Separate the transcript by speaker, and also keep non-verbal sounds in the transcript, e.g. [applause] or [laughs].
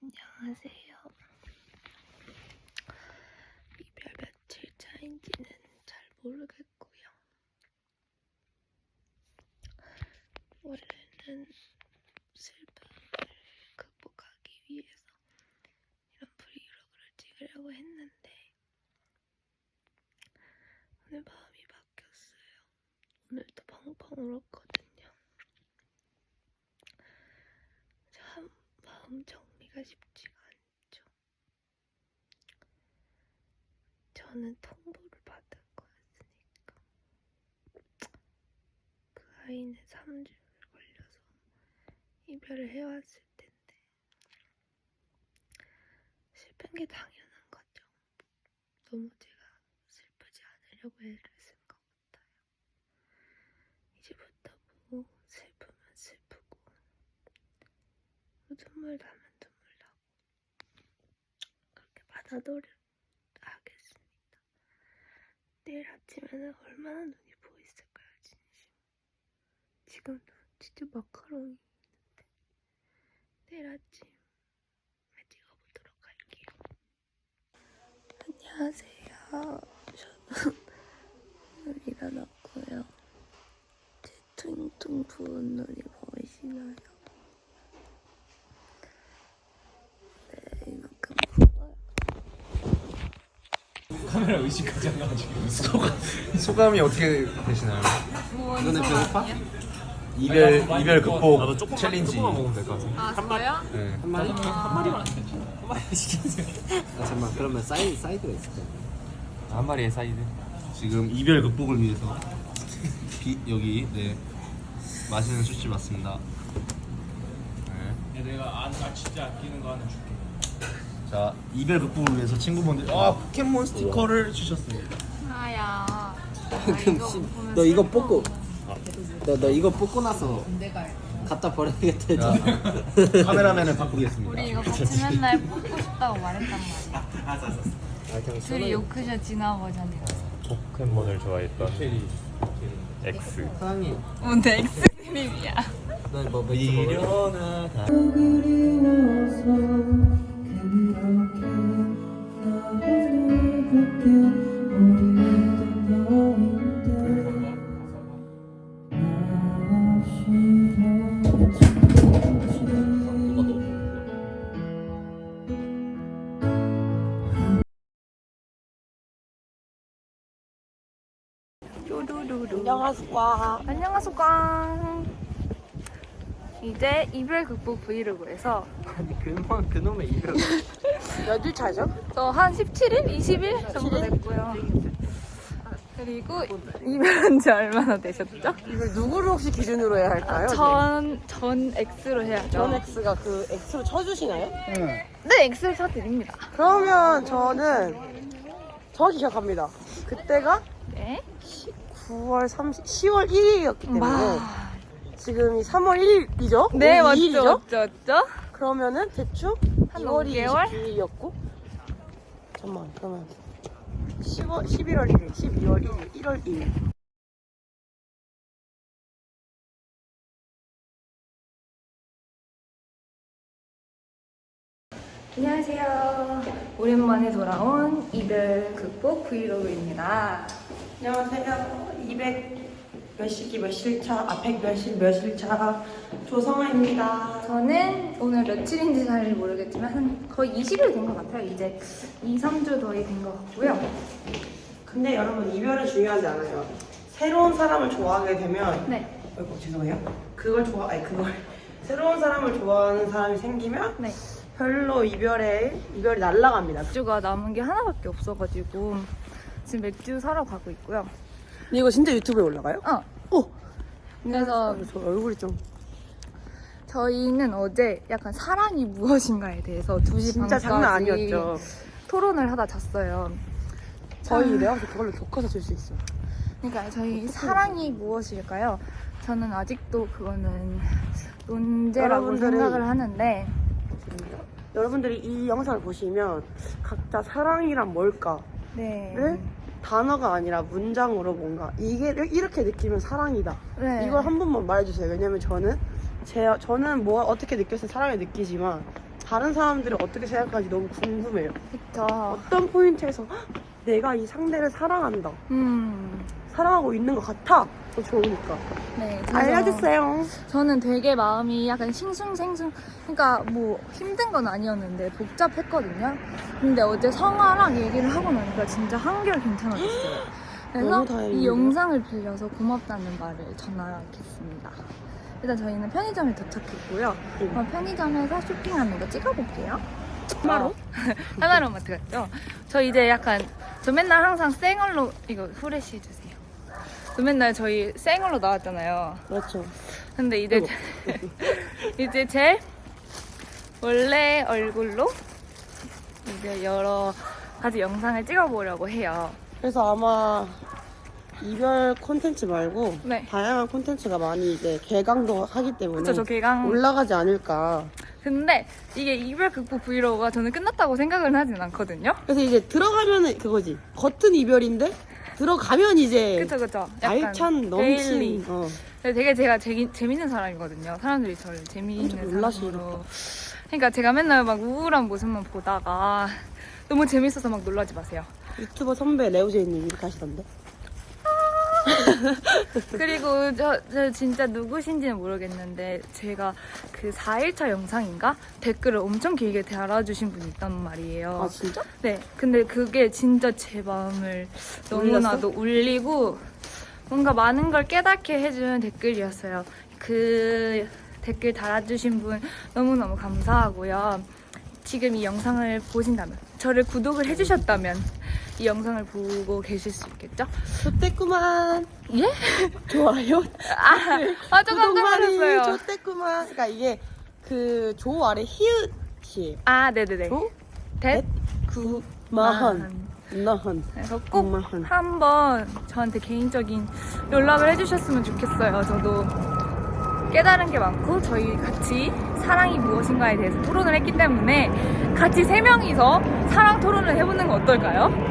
Speaker 1: 안녕하세요. 이별 며칠 차인지는 잘 모르겠고요. 원래는 슬픔을 극복하기 위해서 이런 브이로그를 찍으려고 했는데 오늘 마음이 바뀌었어요. 오늘도 펑펑 울었거든요. 참 마음 정 리가 쉽지가 않죠. 저는 통보를 받은 거였으니까. 그 아이는 3주를 걸려서 이별을 해왔을 텐데. 슬픈 게 당연한 거죠. 너무 제가 슬프지 않으려고 애를 쓴 것 같아요. 이제부터 뭐 슬프면 슬프고 눈물 나면 눈물 나고 받아들여 하겠습니다. 내일 아침에는 얼마나 눈이 부어있을까요, 진심. 지금도 진짜 마카롱이 있는데 내일 아침에 찍어보도록 할게요. 안녕하세요. 저는 오늘 일어났고요. 제 퉁퉁 부은 눈이 보이시나요? 네, 이만큼 부어요.
Speaker 2: 카메라 의식하지 않아가지고
Speaker 3: 소감이 어떻게 되시나요?
Speaker 4: 이거는 배고파?
Speaker 3: 이별 이별 극복 챌린지.
Speaker 2: 조금만 먹으면 될 것 같아.
Speaker 5: 아, 저요?
Speaker 3: 네.
Speaker 4: 한 마리?
Speaker 2: 한 마리만. 한 마리 시키세요.
Speaker 4: 아, 잠깐만 그러면 사이, 사이드가 있을 거야
Speaker 2: 한 마리에 사이드.
Speaker 4: 지금 이별 극복을 위해서 비, 여기 네 맛있는 수치 맞습니다 네.
Speaker 2: 야, 내가 안, 아 진짜 아끼는 거 하나 줄게.
Speaker 4: 자 이별 극복을 위해서 친구분들 아 포켓몬 스티커를 주셨습니다
Speaker 5: 아야.
Speaker 4: 그럼 씨, 너 이거 뽑고 너, 너 이거 뽑고 나서 갖다 버려야겠다 했잖아 카메라맨을 바꾸겠습니다
Speaker 5: 우리 이거 같이 맨날 뽑고 싶다고 말했단 말이야.
Speaker 4: 아 그냥
Speaker 5: 둘이 요크셔 진화 버전이라서.
Speaker 6: 포켓몬을 좋아했던 X
Speaker 4: 사장님
Speaker 5: 뭔데 X 드림이야.
Speaker 4: 너뭐 멘트 먹을
Speaker 3: 미련하다.
Speaker 5: 안녕하세요. 이제 이별 극복 브이로그에서
Speaker 4: 아니 그놈 그놈의 이별 [laughs]
Speaker 7: 몇일 차죠?
Speaker 5: 저 한 17일? 20일 정도 됐고요. 그리고 이별한 지 얼마나 되셨죠?
Speaker 7: 이걸 누구를 혹시 기준으로 해야 할까요?
Speaker 5: 전, 전 X로 해야죠.
Speaker 7: 전 X가 그 X로 쳐주시나요?
Speaker 5: 네, X를 쳐드립니다.
Speaker 7: 그러면 저는 정확히 기억합니다. 그때가
Speaker 5: 네.
Speaker 7: 9월 30, 10월 1일이었기 때문에
Speaker 5: 와.
Speaker 7: 지금이 3월 1일이죠?
Speaker 5: 네, 맞죠,
Speaker 7: 2일이죠?
Speaker 5: 맞죠, 맞죠?
Speaker 7: 그러면은 대충
Speaker 5: 한
Speaker 7: 2월이
Speaker 5: 5개월?
Speaker 7: 29일이었고 잠깐만 그러면 10월, 11월 1일, 12월 1일, 1월 1일
Speaker 5: 안녕하세요. 오랜만에 돌아온 이별 극복 브이로그입니다.
Speaker 7: 안녕하세요. 200 몇 시기 몇 실차, 아, 100 몇실 몇실차 조성아입니다.
Speaker 5: 저는 오늘 며칠인지 잘 모르겠지만 한 거의 20일 된 것 같아요. 이제 2, 3주 거의 된것 같고요.
Speaker 7: 근데 여러분 이별은 중요하지 않아요. 새로운 사람을 좋아하게 되면
Speaker 5: 네,
Speaker 7: 아이고 죄송해요. 그걸 좋아 아니 그걸 [laughs] 새로운 사람을 좋아하는 사람이 생기면
Speaker 5: 네.
Speaker 7: 별로 이별에 이별이 날라갑니다.
Speaker 5: 맥주가 남은 게 하나밖에 없어가지고 지금 맥주 사러 가고 있고요.
Speaker 7: 근데 이거 진짜 유튜브에 올라가요?
Speaker 5: 어,
Speaker 7: 어.
Speaker 5: 그래서
Speaker 7: 저 얼굴이 좀
Speaker 5: 저희는 어제 약간 사랑이 무엇인가에 대해서 2시
Speaker 7: 진짜
Speaker 5: 반까지
Speaker 7: 장난 아니었죠.
Speaker 5: 토론을 하다 잤어요.
Speaker 7: 저희 내가 그걸로 교과서 줄 수 있어.
Speaker 5: 그러니까 저희 사랑이 무엇일까요? 저는 아직도 그거는 논제라고
Speaker 7: 여러분들은-
Speaker 5: 생각을 하는데
Speaker 7: 여러분들이 이 영상을 보시면 각자 사랑이란 뭘까?
Speaker 5: 네.
Speaker 7: 를 단어가 아니라 문장으로 뭔가 이게 이렇게 느끼면 사랑이다.
Speaker 5: 네.
Speaker 7: 이걸 한 번만 말해주세요. 왜냐면 저는 제 저는 뭐 어떻게 느꼈을 때 사랑을 느끼지만 다른 사람들이 어떻게 생각하는지 너무 궁금해요.
Speaker 5: 그쵸.
Speaker 7: 어떤 포인트에서 "헉, 내가 이 상대를 사랑한다.
Speaker 5: 음.
Speaker 7: 사랑하고 있는 것 같아. 더 좋으니까.
Speaker 5: 네. 그래서
Speaker 7: 알려주세요.
Speaker 5: 저는 되게 마음이 약간 싱숭생숭, 그러니까 뭐 힘든 건 아니었는데 복잡했거든요. 근데 어제 성아랑 얘기를 하고 나니까 진짜 한결 괜찮아졌어요. [gasps] 그래서.
Speaker 7: 이
Speaker 5: 영상을 빌려서 고맙다는 말을 전하겠습니다. 일단 저희는 편의점에 도착했고요.
Speaker 7: 응.
Speaker 5: 그럼 편의점에서 쇼핑하는 거 찍어볼게요. 하나로? [laughs] 하나로마트 갔죠? 저 이제 약간, 저 맨날 항상 생얼로, 이거 후레쉬 해주세요. 저 맨날 저희 생얼로 나왔잖아요.
Speaker 7: 그렇죠.
Speaker 5: 근데 이제 [laughs] 이제 제 원래 얼굴로 이제 여러 가지 영상을 찍어보려고 해요.
Speaker 7: 그래서 아마 이별 콘텐츠 말고
Speaker 5: 네.
Speaker 7: 다양한 콘텐츠가 많이 이제 개강도 하기 때문에
Speaker 5: 그쵸, 저 개강.
Speaker 7: 올라가지 않을까.
Speaker 5: 근데 이게 이별 극복 브이로그가 저는 끝났다고 생각은 하진 않거든요.
Speaker 7: 그래서 이제 들어가면은 그거지. 겉은 이별인데 들어가면 이제
Speaker 5: 그쵸, 그쵸. 약간
Speaker 7: 알찬
Speaker 5: 데일리.
Speaker 7: 넘친. 어.
Speaker 5: 근데 되게 제가 재, 재밌는 사람이거든요. 사람들이 저를 재미있는
Speaker 7: 놀라시겠다.
Speaker 5: 사람으로. 그러니까 제가 맨날 막 우울한 모습만 보다가 너무 재밌어서 막 놀라지 마세요.
Speaker 7: 유튜버 선배 레오제이님 이렇게 하시던데. [laughs]
Speaker 5: 그리고 저, 저 진짜 누구신지는 모르겠는데 제가 그 4일차 영상인가 댓글을 엄청 길게 달아주신 분이 있단 말이에요.
Speaker 7: 아 진짜?
Speaker 5: 네, 근데 그게 진짜 제 마음을 너무나도 울리고 뭔가 많은 걸 깨닫게 해준 댓글이었어요. 그 댓글 달아주신 분 너무너무 감사하고요. 지금 이 영상을 보신다면, 저를 구독을 해주셨다면 이 영상을 보고 계실 수 있겠죠?
Speaker 7: 좋댔구만.
Speaker 5: 예?
Speaker 7: 좋아요.
Speaker 5: 아, 아, 저 깜짝
Speaker 7: 구독만이
Speaker 5: 놀랐어요.
Speaker 7: 좋댔구만. 그러니까 이게 그 조 아래 히읗이에요.
Speaker 5: 아, 네네네.
Speaker 7: 조?
Speaker 5: 댓,
Speaker 7: 구, 마한. 나한.
Speaker 5: 그래서 꼭. 한번 저한테 개인적인 연락을 해주셨으면 좋겠어요. 저도 깨달은 게 많고 저희 같이 사랑이 무엇인가에 대해서 토론을 했기 때문에 같이 세 명이서 사랑 토론을 해보는 거 어떨까요?